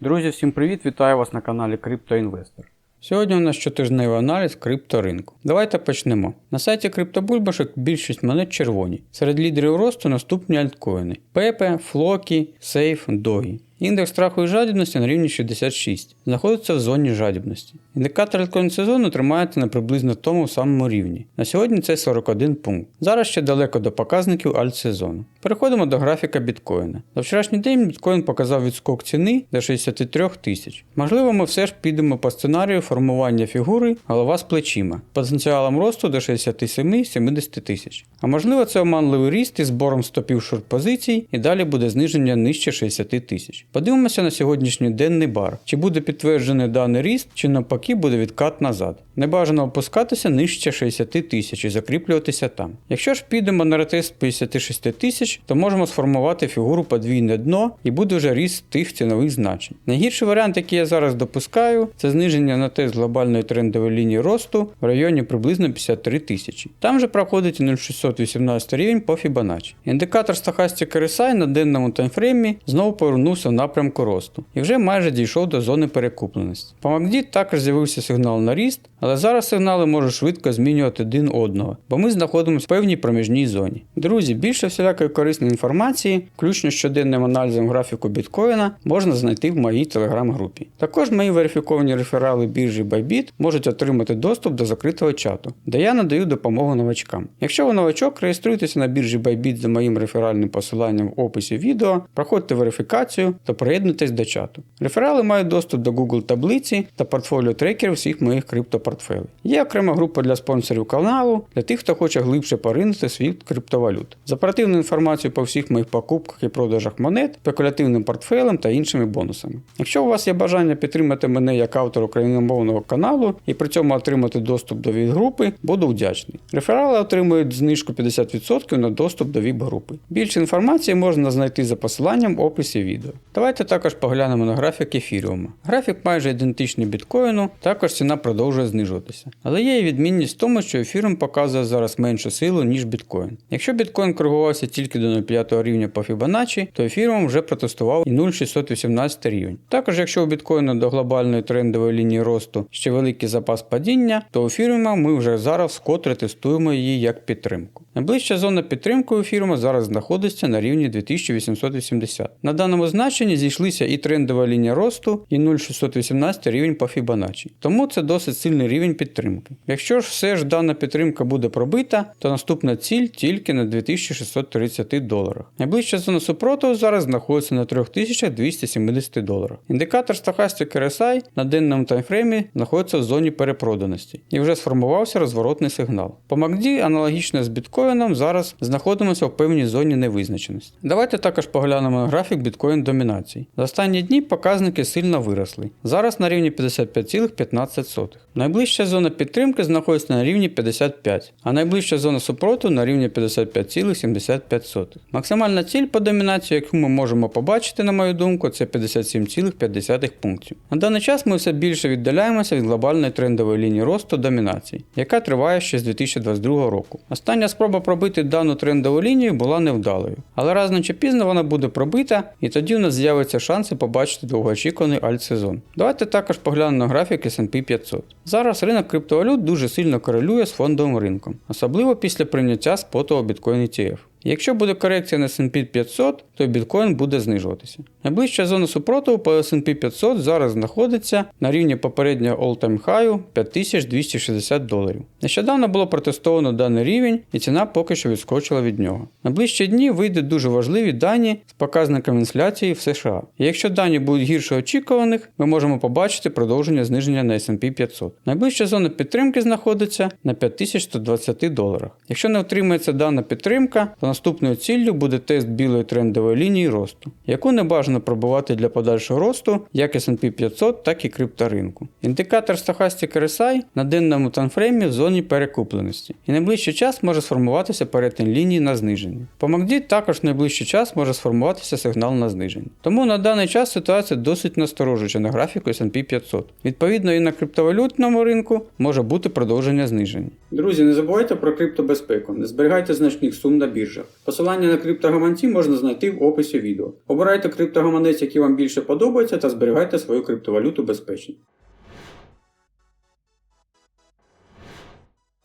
Друзі, всім привіт! Вітаю вас на каналі CryptoInvestor. Сьогодні у нас щотижневий аналіз крипторинку. Давайте почнемо. На сайті криптобульбашок більшість монет червоні. Серед лідерів росту наступні альткоїни: Pepe, Флокі, Сейф, Dogi. Індекс страху і жадібності на рівні 66, знаходиться в зоні жадібності. Індикатор альткоін сезону тримається на приблизно тому самому рівні. На сьогодні це 41 пункт. Зараз ще далеко до показників альтсезону. Переходимо до графіка біткоїна. За вчорашній день біткоін показав відскок ціни до 63 тисяч. Можливо, ми все ж підемо по сценарію формування фігури голова з плечима, потенціалом росту до 67-70 тисяч. А можливо, це оманливий ріст із збором стопів шорт позицій і далі буде зниження нижче 60 тисяч. Подивимося на сьогоднішній денний бар, чи буде підтверджений даний ріст, чи навпаки буде відкат назад. Не бажано опускатися нижче 60 тисяч і закріплюватися там. Якщо ж підемо на ретест 56 тисяч, то можемо сформувати фігуру подвійне дно і буде вже ріст тих цінових значень. Найгірший варіант, який я зараз допускаю, це зниження на тест глобальної трендової лінії росту в районі приблизно 53 тисячі. Там же проходить 0618 рівень по Fibonacci. Індикатор Stochastic RSI на денному таймфреймі знову повернувся напрямку росту і вже майже дійшов до зони перекупленості. По MACD також з'явився сигнал на ріст, але зараз сигнали можуть швидко змінювати один одного, бо ми знаходимося в певній проміжній зоні. Друзі, більше всілякої корисної інформації, включно з щоденним аналізом графіку біткоїна, можна знайти в моїй телеграм-групі. Також мої верифіковані реферали біржі Bybit можуть отримати доступ до закритого чату, де я надаю допомогу новачкам. Якщо ви новачок, реєструйтеся на біржі Bybit за моїм реферальним посиланням в описі відео, проходьте верифікацію та приєднуйтесь до чату. Реферали мають доступ до Google таблиці та портфоліо трекерів всіх моїх криптопортфелів. Є окрема група для спонсорів каналу, для тих, хто хоче глибше поринути світ криптовалют. З оперативною інформацією по всіх моїх покупках і продажах монет, спекулятивним портфелем та іншими бонусами. Якщо у вас є бажання підтримати мене як автор україномовного каналу і при цьому отримати доступ до ВІП-групи, буду вдячний. Реферали отримують знижку 50% на доступ до ВІП-групи. Більше інформації можна знайти за посиланням в описі відео. Давайте також поглянемо на графік ефіріума. Графік майже ідентичний біткоїну, також ціна продовжує знижуватися. Але є і відмінність в тому, що ефіріум показує зараз меншу силу, ніж біткоін. Якщо біткоін коригувався тільки до 0,5 рівня по Fibonacci, то ефіріум вже протестував і 0,618 рівень. Також, якщо у біткоїна до глобальної трендової лінії росту ще великий запас падіння, то у ефіріума ми вже зараз вкотре тестуємо її як підтримку. Найближча зона підтримки у ефіріума зараз знаходиться на рівні 2880. На даному значенні зійшлися і трендова лінія росту, і 0,618 рівень по Fibonacci. Тому це досить сильний рівень підтримки. Якщо ж все ж дана підтримка буде пробита, то наступна ціль тільки на 2630 доларах. Найближча зона супротиву зараз знаходиться на 3270 доларах. Індикатор Stochastic RSI на денному таймфреймі знаходиться в зоні перепроданості і вже сформувався розворотний сигнал. По MACD, аналогічно з біткоїном, зараз знаходимося в певній зоні невизначеності. Давайте також поглянемо на графік біткоін домінації. За останні дні показники сильно виросли. Зараз на рівні 55,15. Найближча зона підтримки знаходиться на рівні 55, а найближча зона супротиву на рівні 55,75. Максимальна ціль по домінації, яку ми можемо побачити, на мою думку, це 57,5 пунктів. На даний час ми все більше віддаляємося від глобальної трендової лінії росту домінації, яка триває ще з 2022 року. Остання спроба пробити дану трендову лінію була невдалою, але рано чи пізно вона буде пробита, і тоді у нас з'явиться шанси побачити довгоочікуваний альтсезон. Давайте також поглянемо на графік S&P 500. Зараз ринок криптовалют дуже сильно корелює з фондовим ринком, особливо після прийняття спотового біткоін ETF. Якщо буде корекція на S&P 500, то біткоін буде знижуватися. Найближча зона супротиву по S&P 500 зараз знаходиться на рівні попереднього all-time high 5260 доларів. Нещодавно було протестовано даний рівень і ціна поки що відскочила від нього. На ближчі дні вийдуть дуже важливі дані з показниками інфляції в США. І якщо дані будуть гірше очікуваних, ми можемо побачити продовження зниження на S&P 500. Найближча зона підтримки знаходиться на 5120 доларах. Якщо не отримається дана підтримка, то наступною ціллю буде тест білої трендової лінії росту, яку не бажано пробувати для подальшого росту як S&P 500, так і крипторинку. Індикатор Stochastic RSI на денному таймфреймі в зоні перекупленості, і найближчий час може сформуватися перетин лінії на зниження. По MACD також в найближчий час може сформуватися сигнал на зниження. Тому на даний час ситуація досить насторожуюча на графіку S&P 500. Відповідно, і на криптовалютному ринку може бути продовження зниження. Друзі, не забувайте про криптобезпеку, не зберігайте значних сум на біржах. Посилання на криптогаманці можна знайти в описі відео. Обирайте криптогаманець, який вам більше подобається, та зберігайте свою криптовалюту безпечно.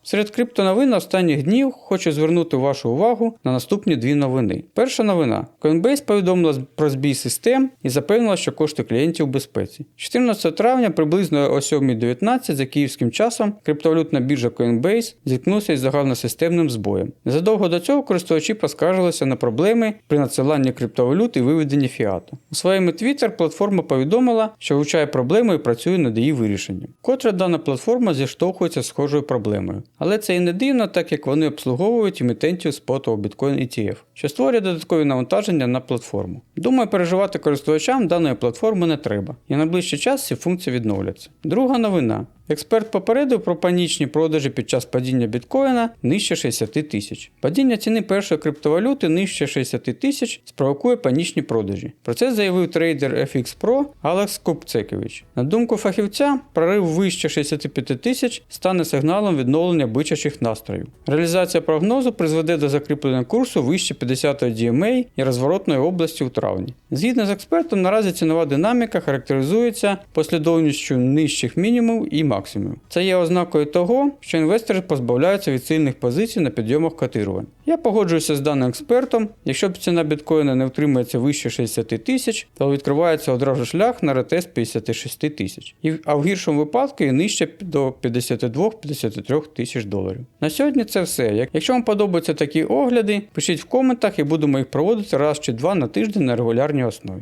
Серед криптоновин останніх днів хочу звернути вашу увагу на наступні дві новини. Перша новина: Coinbase повідомила про збій систем і запевнила, що кошти клієнтів у безпеці. 14 травня приблизно о 7.19 за київським часом криптовалютна біржа Coinbase зіткнувся із загальносистемним збоєм. Незадовго до цього користувачі поскаржилися на проблеми при надсиланні криптовалют і виведенні фіату. У своєму Twitter платформа повідомила, що вивчає проблему і працює над її вирішенням. Котре дана платформа зіштовхується з схожою проблемою. Але це і не дивно, так як вони обслуговують емітентів спотового Bitcoin ETF, що створює додаткові навантаження на платформу. Думаю, переживати користувачам даної платформи не треба, і на ближчий час ці функції відновляться. Друга новина. Експерт попередив про панічні продажі під час падіння біткоїна нижче 60 тисяч. Падіння ціни першої криптовалюти нижче 60 тисяч спровокує панічні продажі. Про це заявив трейдер FX Pro Алекс Купцекевич. На думку фахівця, прорив вище 65 тисяч стане сигналом відновлення бичачих настроїв. Реалізація прогнозу призведе до закріплення курсу вище 50 DMA і розворотної області у травні. Згідно з експертом, наразі цінова динаміка характеризується послідовністю нижчих мінімумів і максимумів. Це є ознакою того, що інвестори позбавляються від сильних позицій на підйомах котирувань. Я погоджуюся з даним експертом, якщо ціна біткоїна не втримується вище 60 тисяч, то відкривається одразу шлях на ретест 56 тисяч, а в гіршому випадку і нижче до 52-53 тисяч доларів. На сьогодні це все. Якщо вам подобаються такі огляди, пишіть в коментах і будемо їх проводити раз чи два на тиждень на регулярній основі.